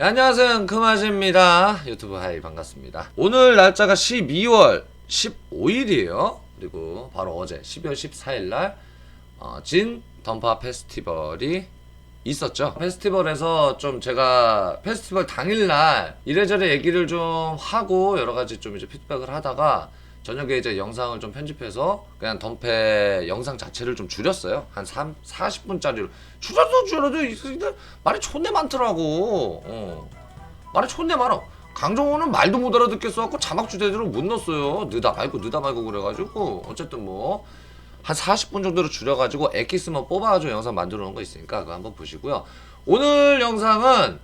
네, 안녕하세요. 금아지입니다. 유튜브 하이 반갑습니다. 오늘 날짜가 12월 15일이에요. 그리고 바로 어제 12월 14일날 어, 진 던파 페스티벌이 있었죠. 페스티벌에서 좀 제가 페스티벌 당일날 이래저래 얘기를 좀 하고 여러가지 좀 이제 피드백을 하다가 저녁에 이제 영상을 좀 편집해서 그냥 덤페 영상 자체를 좀 줄였어요. 한 3, 40분짜리로. 줄여도 줄여도 이 새끼들 말이 촌내 많더라고. 어. 말이 촌내 많아. 강정호는 말도 못 알아듣겠어갖고 자막 주제대로 못 넣었어요. 느다 말고 느다 말고 그래가지고 어쨌든 뭐 한 40분 정도로 줄여가지고 엑기스만 뽑아가지고 영상 만들어 놓은 거 있으니까 그거 한번 보시고요. 오늘 영상은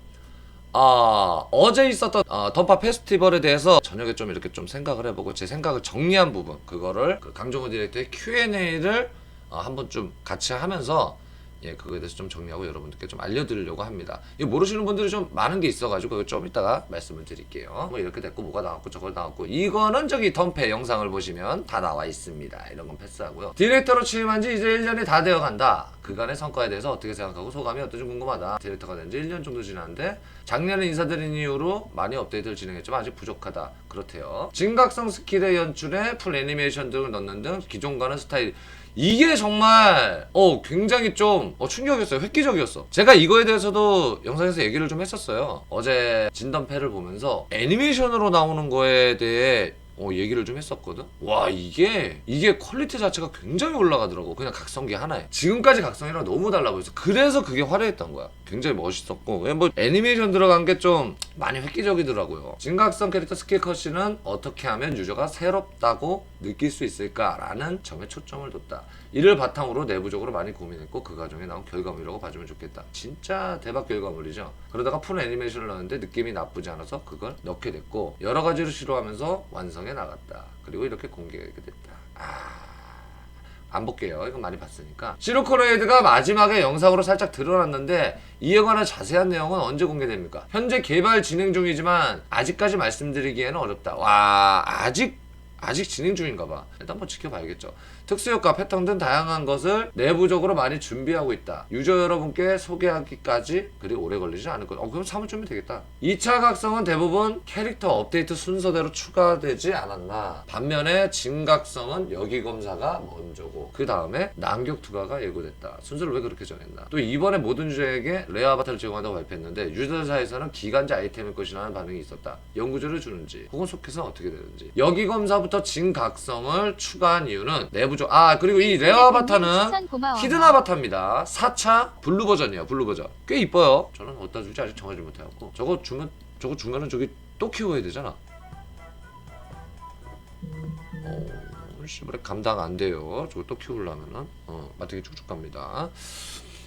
아, 어제 있었던 어, 던파 페스티벌에 대해서 저녁에 좀 이렇게 좀 생각을 해보고 제 생각을 정리한 부분 그거를 그 강정호 디렉터의 Q&A를 어, 한번 좀 같이 하면서 예 그거에 대해서 좀 정리하고 여러분들께 좀 알려드리려고 합니다. 이거 모르시는 분들이 좀 많은 게 있어가지고 좀 이따가 말씀을 드릴게요. 뭐 이렇게 됐고 뭐가 나왔고 저걸 나왔고 이거는 저기 덤페 영상을 보시면 다 나와 있습니다. 이런 건 패스하고요. 디렉터로 취임한 지 이제 1년이 다 되어 간다. 그간의 성과에 대해서 어떻게 생각하고 소감이 어떤지 궁금하다. 디렉터가 된 지 1년 정도 지났는데 작년에 인사드린 이후로 많이 업데이트를 진행했지만 아직 부족하다. 그렇대요. 진각성 스킬의 연출에 풀 애니메이션 등을 넣는 등 기존과는 스타일 이게 정말 어 굉장히 좀 어, 충격이었어요 획기적이었어 제가 이거에 대해서도 영상에서 얘기를 좀 했었어요 어제 진덤패를 보면서 애니메이션으로 나오는 거에 대해 어, 얘기를 좀 했었거든. 와 이게 이게 퀄리티 자체가 굉장히 올라가더라고. 그냥 각성기 하나에. 지금까지 각성이랑 너무 달라 보였어. 그래서 그게 화려했던 거야. 굉장히 멋있었고 왜뭐 애니메이션 들어간 게 좀 많이 획기적이더라고요. 진각성 캐릭터 스킬 컷시는 어떻게 하면 유저가 새롭다고 느낄 수 있을까라는 점에 초점을 뒀다. 이를 바탕으로 내부적으로 많이 고민했고 그 과정에 나온 결과물이라고 봐주면 좋겠다. 진짜 대박 결과물이죠. 그러다가 풀 애니메이션을 넣었는데 느낌이 나쁘지 않아서 그걸 넣게 됐고 여러 가지로 시도하면서 완성해 나갔다. 그리고 이렇게 공개가 됐다. 아. 안 볼게요. 이건 많이 봤으니까. 시루코레이드가 마지막에 영상으로 살짝 드러났는데 이에 관한 자세한 내용은 언제 공개됩니까? 현재 개발 진행 중이지만 아직까지 말씀드리기에는 어렵다. 와 아직 아직 진행 중인가 봐. 일단 한번 지켜봐야겠죠. 특수효과, 패턴 등 다양한 것을 내부적으로 많이 준비하고 있다. 유저 여러분께 소개하기까지 그리 오래 걸리지 않을 것. 어, 그럼 사무 준비 되겠다. 2차 각성은 대부분 캐릭터 업데이트 순서대로 추가되지 않았나. 반면에 진각성은 여기 검사가 먼저고 그 다음에 난격 투과가 예고됐다. 순서를 왜 그렇게 정했나? 또 이번에 모든 유저에게 레어 아바타를 제공한다고 발표했는데 유저 사이에서는 기간제 아이템일 것이라는 반응이 있었다. 연구조를 주는지 혹은 소켓은 어떻게 되는지. 여기 검사부터 진각성을 추가한 이유는 내부 적아 그리고 이 레어 아바타는 추천 고마워요. 히든 아바타입니다. 4차 블루 버전이에요. 블루 버전. 꽤 이뻐요. 저는 어디다 줄지 아직 정하지 못해갖고 저거 주면 저거 중간에 저기 또 키워야 되잖아. 어, 씨발 감당 안 돼요. 저거 또 키우려면은 어, 마트기 쭉쭉 갑니다.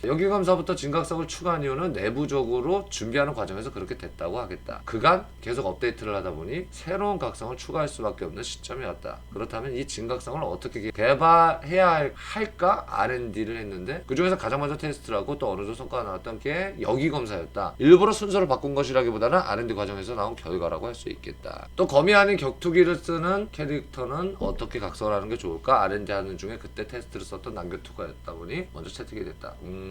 여기 감사부터 진각성을 추가한 이유는 내부적으로 준비하는 과정에서 그렇게 됐다고 하겠다. 그간 계속 업데이트를 하다 보니 새로운 각성을 추가할 수밖에 없는 시점이었다. 그렇다면 이 진각성을 어떻게 개발해야 할- 할까 R&D를 했는데 그 중에서 가장 먼저 테스트를 하고 또 어느 정도 성과가 나왔던 게 여기 검사였다. 일부러 순서를 바꾼 것이라기보다는 R&D 과정에서 나온 결과라고 할 수 있겠다. 또 거미 아닌 격투기를 쓰는 캐릭터는 어떻게 각성을 하는 게 좋을까? R&D 하는 중에 그때 테스트를 썼던 난격투가였다 보니 먼저 채택이 됐다. 음,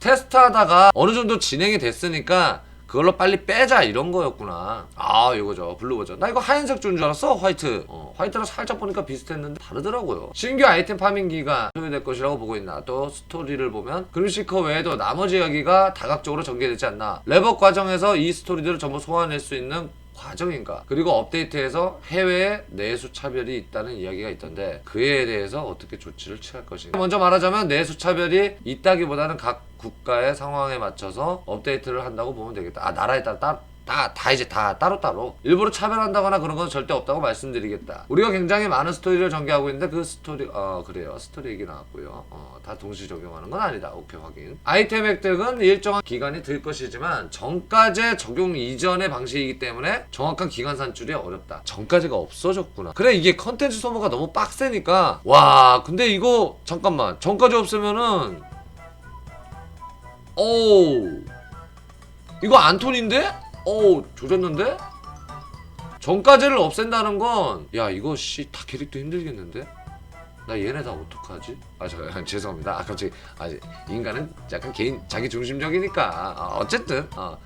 테스트하다가 어느 정도 진행이 됐으니까 그걸로 빨리 빼자 이런 거였구나. 아 이거죠 블루 버전. 나 이거 하얀색 줄줄 알았어 화이트. 어, 화이트랑 살짝 보니까 비슷했는데 다르더라고요. 신규 아이템 파밍 기가 소요될 것이라고 보고 있나. 또 스토리를 보면 그루시커 외에도 나머지 이야기가 다각적으로 전개되지 않나. 랩업 과정에서 이 스토리들을 전부 소화낼 수 있는 과정인가? 그리고 업데이트에서 해외에 내수 차별이 있다는 이야기가 있던데 그에 대해서 어떻게 조치를 취할 것인가? 먼저 말하자면 내수 차별이 있다기보다는 각 국가의 상황에 맞춰서 업데이트를 한다고 보면 되겠다. 아 나라에 따라 따, 다, 다 이제 다 따로따로 일부러 차별한다거나 그런 건 절대 없다고 말씀드리겠다. 우리가 굉장히 많은 스토리를 전개하고 있는데 그 스토리 어 그래요 스토리 얘기 나왔고요. 어 다 동시 적용하는 건 아니다. 오케이 확인. 아이템 획득은 일정한 기간이 들 것이지만 정가제 적용 이전의 방식이기 때문에 정확한 기간 산출이 어렵다. 정가제가 없어졌구나. 그래 이게 컨텐츠 소모가 너무 빡세니까 와 근데 이거 잠깐만 정가제 없으면은 오 이거 안톤인데? 오 조졌는데? 정가제를 없앤다는 건 야 이거 씨 다 캐릭터 힘들겠는데? 나 얘네 다 어떡하지? 아, 저, 죄송합니다. 아, 갑자기, 아, 인간은 약간 개인, 자기 중심적이니까. 아, 어쨌든, 어.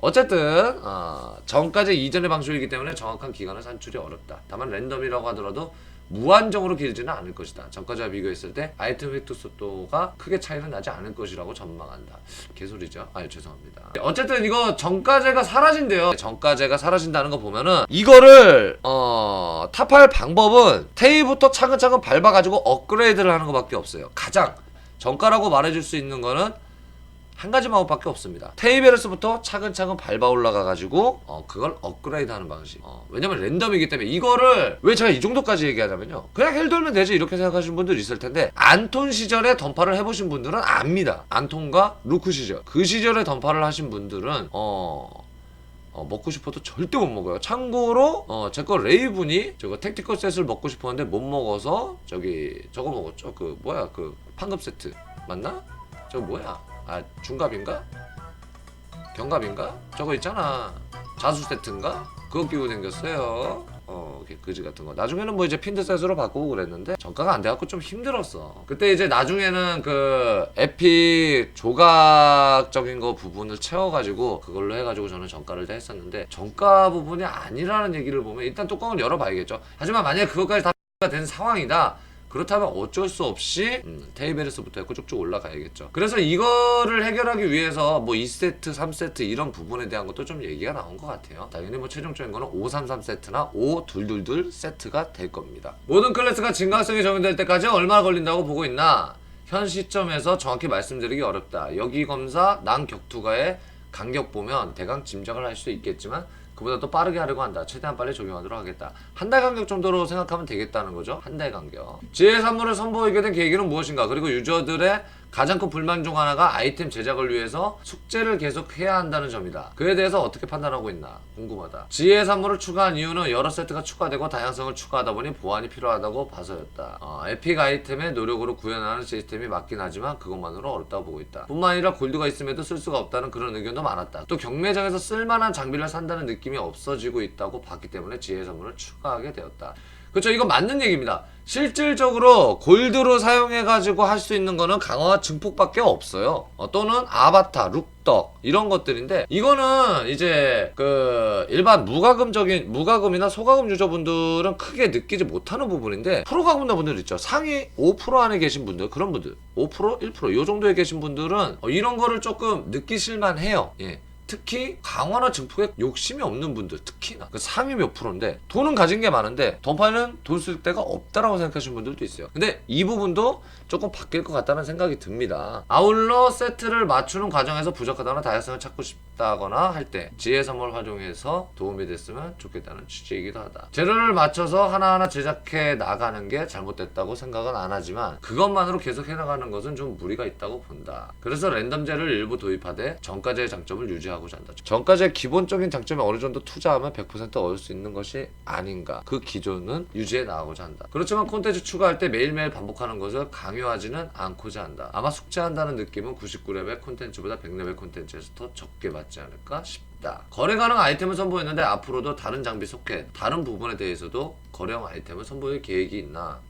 어쨌든 어, 전까지 이전의 방식이기 때문에 정확한 기간을 산출이 어렵다. 다만 랜덤이라고 하더라도 무한정으로 길지는 않을 것이다. 전까지와 비교했을 때 아이템 획득 속도가 크게 차이는 나지 않을 것이라고 전망한다. 개소리죠? 아유 죄송합니다. 어쨌든 이거 정가제가 사라진대요. 정가제가 사라진다는 거 보면은 이거를 어, 탑할 방법은 테이부터 차근차근 밟아가지고 업그레이드를 하는 것밖에 없어요. 가장 정가라고 말해줄 수 있는 거는 한 가지 방법밖에 없습니다. 테이베르스부터 차근차근 밟아 올라가가지고 어, 그걸 업그레이드하는 방식. 어, 왜냐면 랜덤이기 때문에 이거를 왜 제가 이 정도까지 얘기하냐면요. 그냥 헬 돌면 되지 이렇게 생각하시는 분들 있을 텐데 안톤 시절에 던파를 해보신 분들은 압니다. 안톤과 루크 시절 그 시절에 던파를 하신 분들은 어. 어, 먹고 싶어도 절대 못 먹어요. 참고로 어, 제거 레이븐이 저거 택티컬 셋을 먹고 싶었는데 못 먹어서 저기 저거 먹었죠. 그 뭐야 그 판금 세트 맞나? 저거 뭐야? 아 중갑인가? 경갑인가? 저거 있잖아. 자수 세트인가? 그거 끼고 생겼어요. 어, 그지 같은 거. 나중에는 뭐 이제 핀드셋으로 바꾸고 그랬는데 정가가 안 돼갖고 좀 힘들었어. 그때 이제 나중에는 그 에픽 조각적인 거 부분을 채워가지고 그걸로 해가지고 저는 정가를 다 했었는데 정가 부분이 아니라는 얘기를 보면 일단 뚜껑을 열어봐야겠죠. 하지만 만약에 그것까지 다된 상황이다. 그렇다면 어쩔 수 없이 음, 테이베르스부터 해고 쭉쭉 올라가야겠죠. 그래서 이거를 해결하기 위해서 뭐 2세트, 3세트 이런 부분에 대한 것도 좀 얘기가 나온 것 같아요. 당연히 뭐 최종적인 거는 533 세트나 5222 세트가 될 겁니다. 모든 클래스가 진가성이 적용될 때까지 얼마나 걸린다고 보고 있나? 현 시점에서 정확히 말씀드리기 어렵다. 여기 검사, 난 격투가의 간격 보면 대강 짐작을 할 수 있겠지만 그보다 또 빠르게 하려고 한다. 최대한 빨리 적용하도록 하겠다. 한 달 간격 정도로 생각하면 되겠다는 거죠. 한 달 간격. 지혜 산물을 선보이게 된 계기는 무엇인가? 그리고 유저들의 가장 큰 불만 중 하나가 아이템 제작을 위해서 숙제를 계속 해야 한다는 점이다. 그에 대해서 어떻게 판단하고 있나? 궁금하다. 지혜 산물을 추가한 이유는 여러 세트가 추가되고 다양성을 추가하다 보니 보완이 필요하다고 봐서였다. 어, 에픽 아이템의 노력으로 구현하는 시스템이 맞긴 하지만 그것만으로 어렵다고 보고 있다. 뿐만 아니라 골드가 있음에도 쓸 수가 없다는 그런 의견도 많았다. 또 경매장에서 쓸만한 장비를 산다는 느낌이 없어지고 있다고 봤기 때문에 지혜 선물을 추가하게 되었다. 그렇죠. 이건 맞는 얘기입니다. 실질적으로 골드로 사용해가지고 할 수 있는 거는 강화와 증폭밖에 없어요. 어, 또는 아바타, 룩덕 이런 것들인데 이거는 이제 그 일반 무과금적인 무과금이나 소과금 유저분들은 크게 느끼지 못하는 부분인데 프로과금나 분들 있죠. 상위 5% 안에 계신 분들 그런 분들 5% 1%요 정도에 계신 분들은 어, 이런 거를 조금 느끼실만 해요. 예. 특히 강화나 증폭에 욕심이 없는 분들 특히나 그 상위 몇 프로인데 돈은 가진 게 많은데 던파에는 돈 쓸 데가 없다라고 생각하시는 분들도 있어요. 근데 이 부분도 조금 바뀔 것 같다는 생각이 듭니다. 아울러 세트를 맞추는 과정에서 부족하다거나 다양성을 찾고 싶다 거나 할 때 지혜 선물 활용해서 도움이 됐으면 좋겠다는 취지이기도 하다 재료를 맞춰서 하나하나 제작해 나가는 게 잘못됐다고 생각은 안 하지만 그것만으로 계속 해나가는 것은 좀 무리가 있다고 본다 그래서 랜덤제를 일부 도입하되 정가제의 장점을 유지하고자 한다. 정가제의 기본적인 장점이 어느 정도 투자하면 100% 얻을 수 있는 것이 아닌가. 그 기존은 유지해 나가고자 한다. 그렇지만 콘텐츠 추가할 때 매일매일 반복하는 것을 강요하지는 않고자 한다. 아마 숙제한다는 느낌은 99레벨 콘텐츠보다 100레벨 콘텐츠에서 더 적게 받지 않을까 싶다. 거래 가능 아이템을 선보였는데 앞으로도 다른 장비 소켓, 다른 부분에 대해서도 거래형 아이템을 선보일 계획이 있나?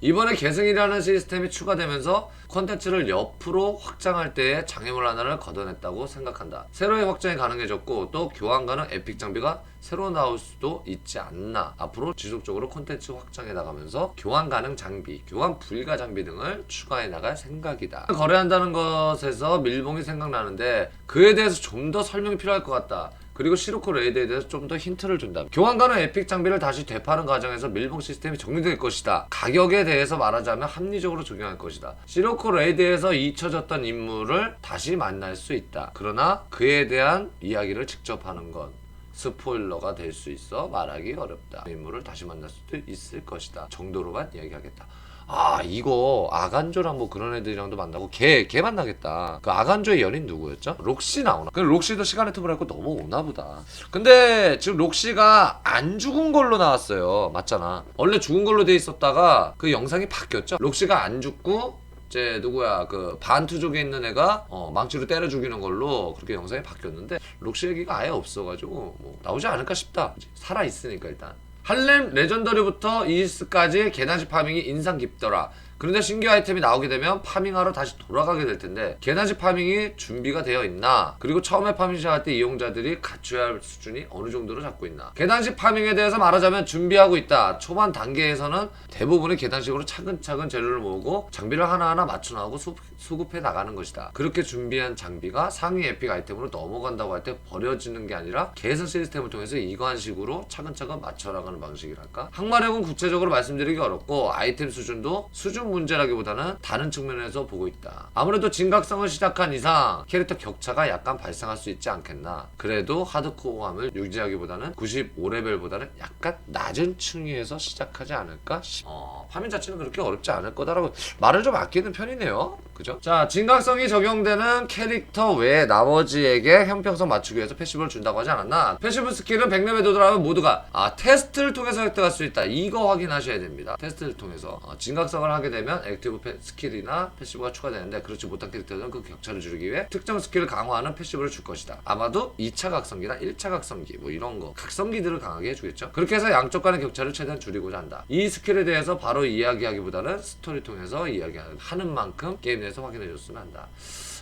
이번에 계승이라는 시스템이 추가되면서 콘텐츠를 옆으로 확장할 때에 장애물 하나를 걷어냈다고 생각한다. 세로의 확장이 가능해졌고 또 교환 가능 에픽 장비가 새로 나올 수도 있지 않나. 앞으로 지속적으로 콘텐츠 확장해 나가면서 교환 가능 장비, 교환 불가 장비 등을 추가해 나갈 생각이다. 거래한다는 것에서 밀봉이 생각나는데 그에 대해서 좀 더 설명이 필요할 것 같다. 그리고 시로코 레이드에 대해서 좀 더 힌트를 준다. 교환 가능 에픽 장비를 다시 되파는 과정에서 밀봉 시스템이 정리될 것이다. 가격에 대해서 말하자면 합리적으로 적용할 것이다. 시로코 레이드에서 잊혀졌던 인물을 다시 만날 수 있다. 그러나 그에 대한 이야기를 직접 하는 건 스포일러가 될 수 있어 말하기 어렵다. 인물을 다시 만날 수도 있을 것이다. 정도로만 이야기하겠다. 아 이거 아간조랑 뭐 그런 애들이랑도 만나고 걔 걔 만나겠다. 그 아간조의 연인 누구였죠? 록시 나오나? 그 록시도 시간의 틈을 밟고 넘어오나 보다. 근데 지금 록시가 안 죽은 걸로 나왔어요. 맞잖아. 원래 죽은 걸로 돼 있었다가 그 영상이 바뀌었죠. 록시가 안 죽고 제 누구야 그 반투족에 있는 애가 어, 망치로 때려 죽이는 걸로 그렇게 영상이 바뀌었는데 록시 얘기가 아예 없어가지고 뭐 나오지 않을까 싶다 살아 있으니까 일단 할렘 레전더리부터 이스까지 계단식 파밍이 인상 깊더라 그런데 신규 아이템이 나오게 되면 파밍하러 다시 돌아가게 될 텐데 개나시 파밍이 준비가 되어 있나? 그리고 처음에 파밍 시작할 때 이용자들이 갖춰야 할 수준이 어느 정도로 잡고 있나? 계단식 파밍에 대해서 말하자면 준비하고 있다. 초반 단계에서는 대부분의 계단식으로 차근차근 재료를 모으고 장비를 하나하나 맞춰 나가고 수, 수급해 나가는 것이다. 그렇게 준비한 장비가 상위 에픽 아이템으로 넘어간다고 할 때 버려지는 게 아니라 개선 시스템을 통해서 이관식으로 차근차근 맞춰 나가는 방식이랄까? 항마력은 구체적으로 말씀드리기 어렵고 아이템 수준도 수준 문제라기보다는 다른 측면에서 보고 있다. 아무래도 진각성을 시작한 이상 캐릭터 격차가 약간 발생할 수 있지 않겠나. 그래도 하드코어함을 유지하기보다는 95레벨보다는 약간 낮은 층위에서 시작하지 않을까 싶 어, 파밍 자체는 그렇게 어렵지 않을 거다라고 말을 좀 아끼는 편이네요. 그죠? 자 진각성이 적용되는 캐릭터 외에 나머지에게 형평성 맞추기 위해서 패시브를 준다고 하지 않았나? 패시브 스킬은 100레벨 도달하면 모두가 아 테스트를 통해서 획득할 수 있다. 이거 확인하셔야 됩니다. 테스트를 통해서 어, 진각성을 하게 되면 액티브 패- 스킬이나 패시브가 추가되는데 그렇지 못한 캐릭터들은 그 격차를 줄이기 위해 특정 스킬을 강화하는 패시브를 줄 것이다. 아마도 2차 각성기나 1차 각성기 뭐 이런 거 각성기들을 강하게 해주겠죠? 그렇게 해서 양쪽 간의 격차를 최대한 줄이고자 한다. 이 스킬에 대해서 바로 이야기하기보다는 스토리 통해서 이야기하는 만큼 게임 내에서 확인해 줬으면 한다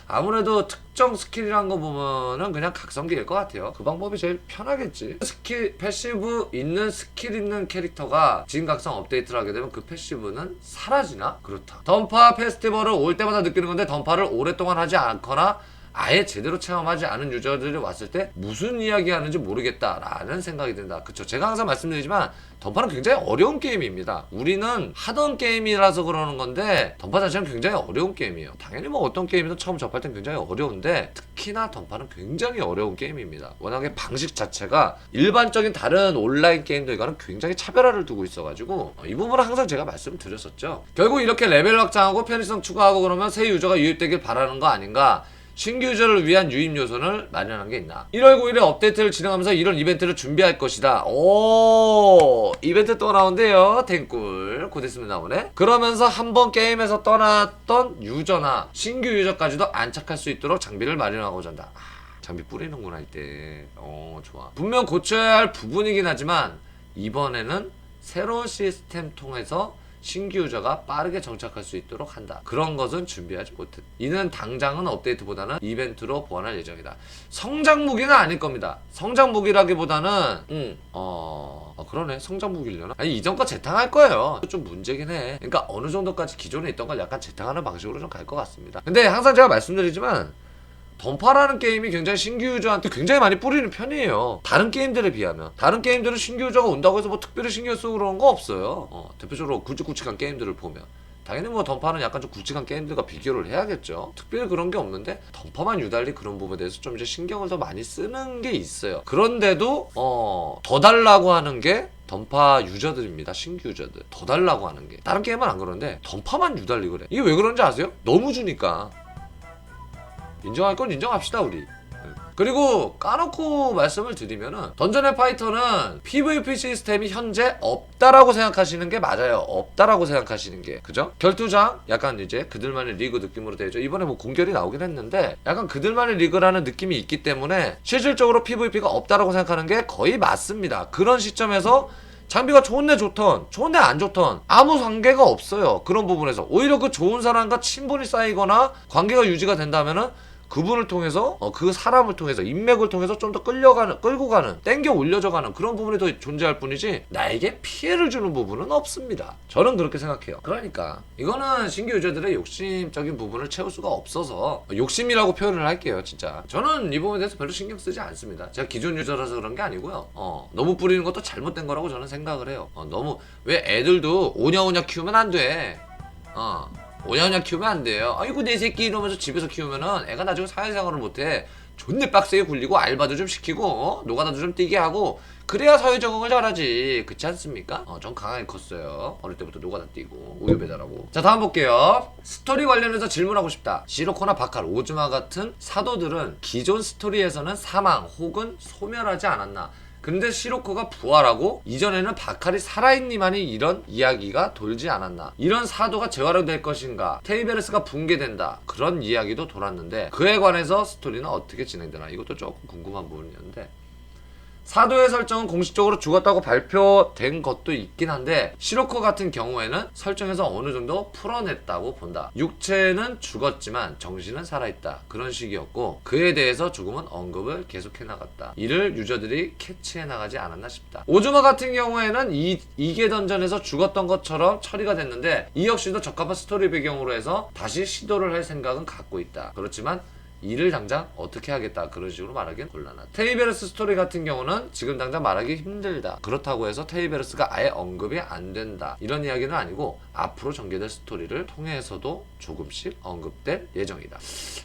아무래도 특정 스킬이란 거 보면은 그냥 각성기일 것 같아요. 그 방법이 제일 편하겠지. 스킬, 패시브 있는 스킬 있는 캐릭터가 진각성 업데이트를 하게 되면 그 패시브는 사라지나? 그렇다. 던파 페스티벌을 올 때마다 느끼는 건데 던파를 오랫동안 하지 않거나 아예 제대로 체험하지 않은 유저들이 왔을 때 무슨 이야기 하는지 모르겠다라는 생각이 든다. 그쵸. 제가 항상 말씀드리지만 던파는 굉장히 어려운 게임입니다. 우리는 하던 게임이라서 그러는 건데 던파 자체는 굉장히 어려운 게임이에요. 당연히 뭐 어떤 게임이든 처음 접할 땐 굉장히 어려운데 특히나 던파는 굉장히 어려운 게임입니다. 워낙에 방식 자체가 일반적인 다른 온라인 게임들과는 굉장히 차별화를 두고 있어가지고 어, 이 부분은 항상 제가 말씀을 드렸었죠. 결국 이렇게 레벨 확장하고 편의성 추가하고 그러면 새 유저가 유입되길 바라는 거 아닌가? 신규 유저를 위한 유입 요소를 마련한 게 있나? 1월 9일에 업데이트를 진행하면서 이런 이벤트를 준비할 것이다. 오, 이벤트 또 나온대요. 탱꿀. 곧 있으면 나오네. 그러면서 한번 게임에서 떠났던 유저나 신규 유저까지도 안착할 수 있도록 장비를 마련하고자 한다. 아, 장비 뿌리는구나 이때. 어, 좋아. 분명 고쳐야 할 부분이긴 하지만 이번에는 새로운 시스템 통해서 신규 유저가 빠르게 정착할 수 있도록 한다. 그런 것은 준비하지 못했다. 이는 당장은 업데이트보다는 이벤트로 보완할 예정이다. 성장 무기는 아닐 겁니다. 성장 무기라기보다는 음, 어, 어, 그러네. 성장 무기려나? 아니 이전 거 재탕할 거예요. 좀 문제긴 해. 그러니까 어느 정도까지 기존에 있던 걸 약간 재탕하는 방식으로 좀 갈 것 같습니다. 근데 항상 제가 말씀드리지만 던파라는 게임이 굉장히 신규 유저한테 굉장히 많이 뿌리는 편이에요. 다른 게임들에 비하면. 다른 게임들은 신규 유저가 온다고 해서 뭐 특별히 신경 쓰고 그런 거 없어요. 어, 대표적으로 굵직굵직한 게임들을 보면. 당연히 뭐 던파는 약간 좀 굵직한 게임들과 비교를 해야겠죠. 특별히 그런 게 없는데 던파만 유달리 그런 부분에 대해서 좀 이제 신경을 더 많이 쓰는 게 있어요. 그런데도 어, 더 달라고 하는 게 던파 유저들입니다. 신규 유저들. 더 달라고 하는 게. 다른 게임은 안 그러는데 던파만 유달리 그래. 이게 왜 그런지 아세요? 너무 주니까. 인정할 건 인정합시다 우리. 그리고 까놓고 말씀을 드리면은 던전의 파이터는 PVP 시스템이 현재 없다라고 생각하시는 게 맞아요. 없다라고 생각하시는 게 그죠? 결투장 약간 이제 그들만의 리그 느낌으로 되죠. 이번에 뭐 공결이 나오긴 했는데 약간 그들만의 리그라는 느낌이 있기 때문에 실질적으로 PVP가 없다라고 생각하는 게 거의 맞습니다. 그런 시점에서 장비가 좋은데 좋던 좋은데 안 좋던 아무 관계가 없어요 그런 부분에서 오히려 그 좋은 사람과 친분이 쌓이거나 관계가 유지가 된다면은 그분을 통해서 어, 그 사람을 통해서 인맥을 통해서 좀 더 끌려가는 끌고 가는 땡겨 올려져가는 그런 부분이 더 존재할 뿐이지 나에게 피해를 주는 부분은 없습니다. 저는 그렇게 생각해요. 그러니까 이거는 신규 유저들의 욕심적인 부분을 채울 수가 없어서 욕심이라고 표현을 할게요 진짜. 저는 이 부분에 대해서 별로 신경 쓰지 않습니다. 제가 기존 유저라서 그런 게 아니고요. 어, 너무 뿌리는 것도 잘못된 거라고 저는 생각을 해요. 어, 너무 왜 애들도 오냐오냐 키우면 안 돼. 어. 오냐오냐 키우면 안 돼요. 아이고 내 새끼 이러면서 집에서 키우면은 애가 나중에 사회생활을 못해. 존내 빡세게 굴리고 알바도 좀 시키고 어? 노가다도 좀 뛰게 하고 그래야 사회 적응을 잘하지 그렇지 않습니까? 어, 전 강하게 컸어요 어릴 때부터 노가다 뛰고 우유 배달하고 자 다음 볼게요 스토리 관련해서 질문하고 싶다 시로코나 바칼 오즈마 같은 사도들은 기존 스토리에서는 사망 혹은 소멸하지 않았나 근데 시로코가 부활하고 이전에는 바칼이 살아있니만이 이런 이야기가 돌지 않았나. 이런 사도가 재활용될 것인가. 테이베르스가 붕괴된다. 그런 이야기도 돌았는데 그에 관해서 스토리는 어떻게 진행되나. 이것도 조금 궁금한 부분이었는데 사도의 설정은 공식적으로 죽었다고 발표된 것도 있긴 한데 시로코 같은 경우에는 설정에서 어느 정도 풀어냈다고 본다. 육체는 죽었지만 정신은 살아있다. 그런 식이었고 그에 대해서 조금은 언급을 계속해 나갔다. 이를 유저들이 캐치해 나가지 않았나 싶다. 오즈마 같은 경우에는 이, 이계 던전에서 죽었던 것처럼 처리가 됐는데 이 역시도 적합한 스토리 배경으로 해서 다시 시도를 할 생각은 갖고 있다. 그렇지만 이를 당장 어떻게 하겠다 그런 식으로 말하기는 곤란하다. 테이베르스 스토리 같은 경우는 지금 당장 말하기 힘들다. 그렇다고 해서 테이베르스가 아예 언급이 안 된다. 이런 이야기는 아니고 앞으로 전개될 스토리를 통해서도 조금씩 언급될 예정이다.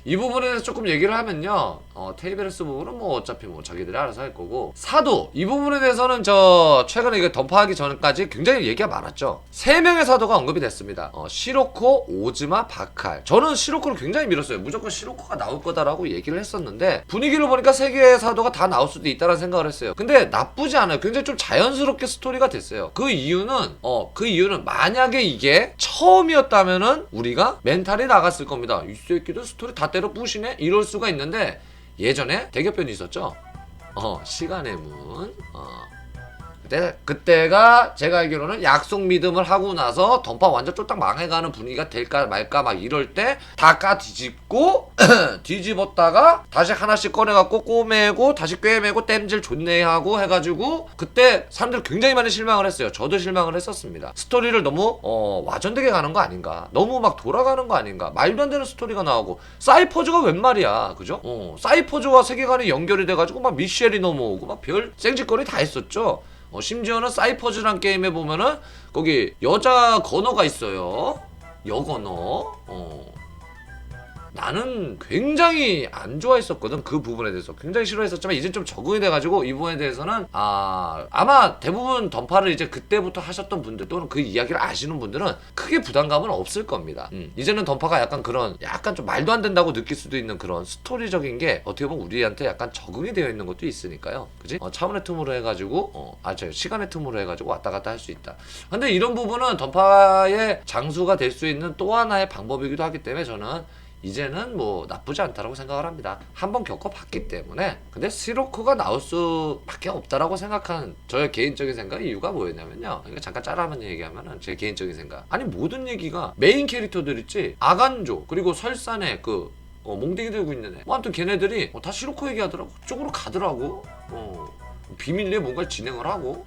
이 부분에 대해서 조금 얘기를 하면요. 어, 테이베르스 부분은 뭐 어차피 뭐 자기들이 알아서 할 거고 사도 이 부분에 대해서는 저 최근에 이거 던파하기 전까지 굉장히 얘기가 많았죠. 세 명의 사도가 언급이 됐습니다. 어, 시로코, 오즈마, 바칼. 저는 시로코를 굉장히 밀었어요. 무조건 시로코가 나올 거다라고 얘기를 했었는데 분위기를 보니까 세 개의 사도가 다 나올 수도 있다는 생각을 했어요. 근데 나쁘지 않아요. 굉장히 좀 자연스럽게 스토리가 됐어요. 그 이유는 어 그 이유는 만약에 이게 처음이었다면은 우리가 멘탈이 나갔을 겁니다. 이 새끼들 스토리 다 때려 부시네 이럴 수가 있는데 예전에 대격변이 있었죠. 어 시간의 문. 어. 그때 그때가 제가 알기로는 약속 믿음을 하고 나서 던파 완전 쫄딱 망해가는 분위기가 될까 말까 막 이럴 때 다 까 뒤집고 뒤집었다가 다시 하나씩 꺼내갖고 꼬매고 다시 꿰매고 땜질 좋네 하고 해가지고 그때 사람들 굉장히 많이 실망을 했어요. 저도 실망을 했었습니다. 스토리를 너무 어, 와전되게 가는 거 아닌가? 너무 막 돌아가는 거 아닌가? 말도 안 되는 스토리가 나오고 사이퍼즈가 웬 말이야, 그죠? 어, 사이퍼즈와 세계관이 연결이 돼가지고 막 미셸이 넘어오고 막별 생짓거리 다 했었죠. 어, 심지어는 사이퍼즈란 게임에 보면은 거기 여자 건어가 있어요. 여건어. 어. 나는 굉장히 안 좋아했었거든 그 부분에 대해서 굉장히 싫어했었지만 이제 좀 적응이 돼가지고 이 부분에 대해서는 아 아마 대부분 던파를 이제 그때부터 하셨던 분들 또는 그 이야기를 아시는 분들은 크게 부담감은 없을 겁니다. 음, 이제는 던파가 약간 그런 약간 좀 말도 안 된다고 느낄 수도 있는 그런 스토리적인 게 어떻게 보면 우리한테 약간 적응이 되어 있는 것도 있으니까요. 그지? 어, 차원의 틈으로 해가지고 어, 아저 시간의 틈으로 해가지고 왔다 갔다 할 수 있다. 근데 이런 부분은 던파의 장수가 될 수 있는 또 하나의 방법이기도 하기 때문에 저는 이제는 뭐 나쁘지 않다라고 생각을 합니다. 한번 겪어봤기 때문에. 근데 시로크가 나올 수밖에 없다라고 생각하는 저의 개인적인 생각 이유가 뭐였냐면요. 그러니까 잠깐 짜라면 얘기하면은 제 개인적인 생각. 아니 모든 얘기가 메인 캐릭터들 있지 아간조 그리고 설산의 그 어, 몽둥이 들고 있는 애. 뭐 아무튼 걔네들이 어, 다 시로코 얘기하더라고. 그쪽으로 가더라고. 어, 비밀리에 뭔가 진행을 하고.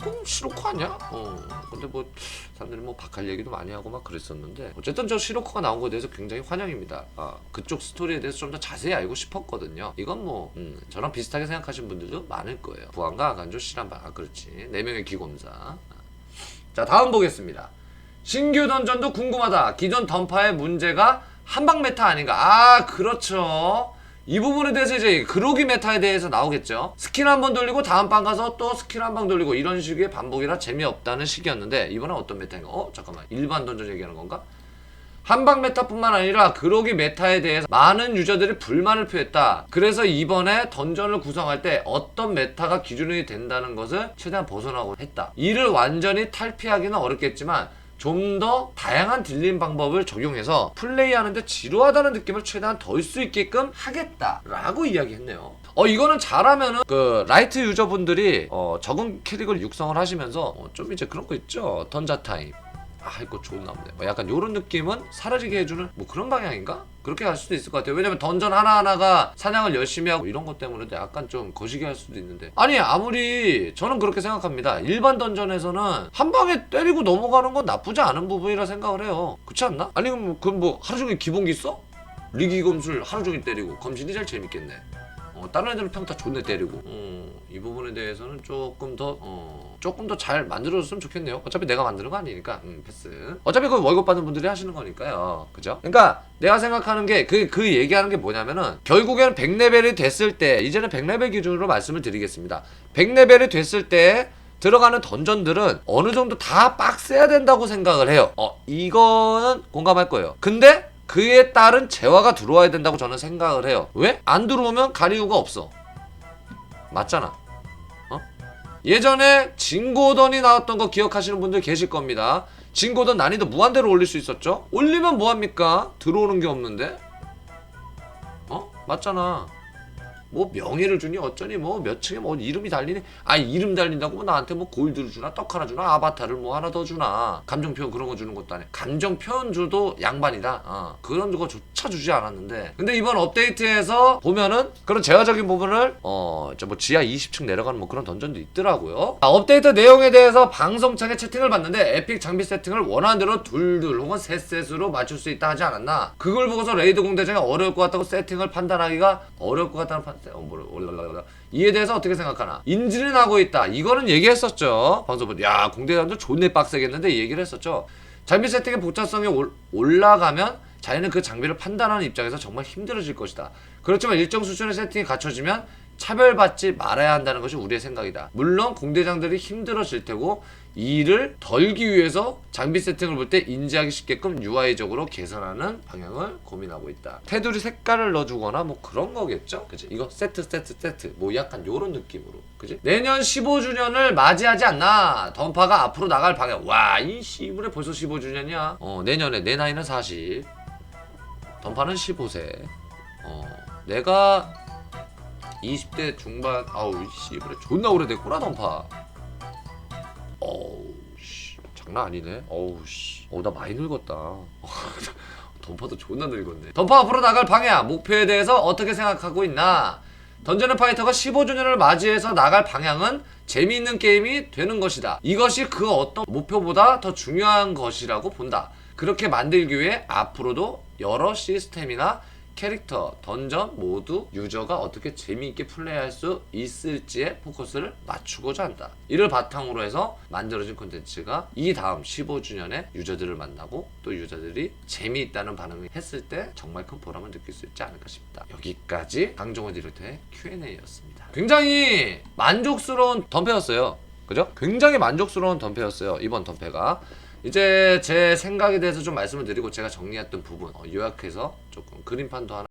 그럼 시로코 아니야? 어. 근데 뭐 사람들이 뭐 바칼 얘기도 많이 하고 막 그랬었는데 어쨌든 저 시로코가 나온 거에 대해서 굉장히 환영입니다. 아, 그쪽 스토리에 대해서 좀 더 자세히 알고 싶었거든요. 이건 뭐 음, 저랑 비슷하게 생각하시는 분들도 많을 거예요. 부안과 아간조 씨란 아 그렇지 네 명의 기검사. 아. 자 다음 보겠습니다. 신규 던전도 궁금하다. 기존 던파의 문제가 한방 메타 아닌가? 아 그렇죠. 이 부분에 대해서 이제 그로기 메타에 대해서 나오겠죠. 스킬 한 번 돌리고 다음 방 가서 또 스킬 한 방 돌리고 이런 식의 반복이라 재미없다는 식이었는데 이번엔 어떤 메타인가? 어 잠깐만 일반 던전 얘기하는 건가? 한방 메타뿐만 아니라 그로기 메타에 대해서 많은 유저들이 불만을 표했다. 그래서 이번에 던전을 구성할 때 어떤 메타가 기준이 된다는 것을 최대한 벗어나고 했다. 이를 완전히 탈피하기는 어렵겠지만 좀 더 다양한 딜림 방법을 적용해서 플레이하는데 지루하다는 느낌을 최대한 덜 수 있게끔 하겠다라고 이야기했네요. 어 이거는 잘하면은 그 라이트 유저분들이 어 적은 캐릭을 육성을 하시면서 어, 좀 이제 그런 거 있죠 던자 타임. 아 이거 좋은 나무네. 뭐 약간 요런 느낌은 사라지게 해주는 뭐 그런 방향인가? 그렇게 갈 수도 있을 것 같아요. 왜냐면 던전 하나하나가 사냥을 열심히 하고 이런 것 때문에 약간 좀 거시기 할 수도 있는데. 아니, 아무리 저는 그렇게 생각합니다. 일반 던전에서는 한 방에 때리고 넘어가는 건 나쁘지 않은 부분이라 생각을 해요. 그렇지 않나? 아니, 그럼 뭐, 뭐 하루 종일 기본기 써? 리기 검술 하루 종일 때리고 검신이 제일 재밌겠네. 어, 다른 애들은 평타 존내 때리고. 어, 이 부분에 대해서는 조금 더 어, 조금 더 잘 만들어줬으면 좋겠네요. 어차피 내가 만드는 거 아니니까. 음, 패스. 어차피 그 월급 받는 분들이 하시는 거니까요. 그죠? 그러니까 내가 생각하는 게그그 얘기하는 게 뭐냐면은 결국에는 100레벨이 됐을 때 이제는 100레벨 기준으로 말씀을 드리겠습니다. 100레벨이 됐을 때 들어가는 던전들은 어느 정도 다 빡세야 된다고 생각을 해요. 어, 이거는 공감할 거예요. 근데 그에 따른 재화가 들어와야 된다고 저는 생각을 해요. 왜? 안 들어오면 갈 이유가 없어. 맞잖아. 어? 예전에 진고던이 나왔던 거 기억하시는 분들 계실 겁니다. 진고던 난이도 무한대로 올릴 수 있었죠? 올리면 뭐합니까? 들어오는 게 없는데? 어? 맞잖아. 뭐 명예를 주니 어쩌니 뭐 몇 층에 뭐 이름이 달리니? 아니 이름 달린다고 뭐 나한테 뭐 골드를 주나 떡 하나 주나 아바타를 뭐 하나 더 주나. 감정 표현 그런 거 주는 것도 아니야. 감정 표현 줘도 양반이다. 어, 그런 거조차 주지 않았는데. 근데 이번 업데이트에서 보면은 그런 제어적인 부분을 어저 뭐 지하 20층 내려가는 뭐 그런 던전도 있더라고요. 아, 업데이트 내용에 대해서 방송창에 채팅을 봤는데 에픽 장비 세팅을 원하는 대로 둘둘 혹은 셋셋으로 맞출 수 있다 하지 않았나. 그걸 보고서 레이드 공대장이 어려울 것 같다고 세팅을 판단하기가 어려울 것 같다는 판 어, 뭐래 올라라라 이에 대해서 어떻게 생각하나? 인지는 하고 있다. 이거는 얘기했었죠. 방송부 야 공대장도 존내 빡세겠는데 이 얘기를 했었죠. 장비 세팅의 복잡성이 올, 올라가면 자기는 그 장비를 판단하는 입장에서 정말 힘들어질 것이다. 그렇지만 일정 수준의 세팅이 갖춰지면 차별받지 말아야 한다는 것이 우리의 생각이다. 물론 공대장들이 힘들어질 테고 이 일을 덜기 위해서 장비 세팅을 볼 때 인지하기 쉽게끔 UI적으로 개선하는 방향을 고민하고 있다. 테두리 색깔을 넣어주거나 뭐 그런 거겠죠? 그지? 이거 세트 세트 세트 뭐 약간 요런 느낌으로 그지? 내년 15주년을 맞이하지 않나? 던파가 앞으로 나갈 방향. 와, 이 씨부레 벌써 15주년이야. 어, 내년에 내 나이는 40. 던파는 15세. 어, 내가 20대 중반 아우 씨그래 존나 오래됐구나 던파 장난 아니네. 어우 씨 어 나 많이 늙었다. 던파도 존나 늙었네. 던파 앞으로 나갈 방향 목표에 대해서 어떻게 생각하고 있나? 던전 앤 파이터가 15주년을 맞이해서 나갈 방향은 재미있는 게임이 되는 것이다. 이것이 그 어떤 목표보다 더 중요한 것이라고 본다. 그렇게 만들기 위해 앞으로도 여러 시스템이나 캐릭터, 던전 모두 유저가 어떻게 재미있게 플레이할 수 있을지에 포커스를 맞추고자 한다. 이를 바탕으로 해서 만들어진 콘텐츠가 이 다음 15주년에 유저들을 만나고 또 유저들이 재미있다는 반응을 했을 때 정말 큰 보람을 느낄 수 있지 않을까 싶다. 여기까지 강정호 디렉터의 Q&A였습니다. 굉장히 만족스러운 던패였어요. 그죠? 굉장히 만족스러운 던패였어요. 이번 던패가. 이제 제 생각에 대해서 좀 말씀을 드리고 제가 정리했던 부분 어, 요약해서 조금 그림판도 하나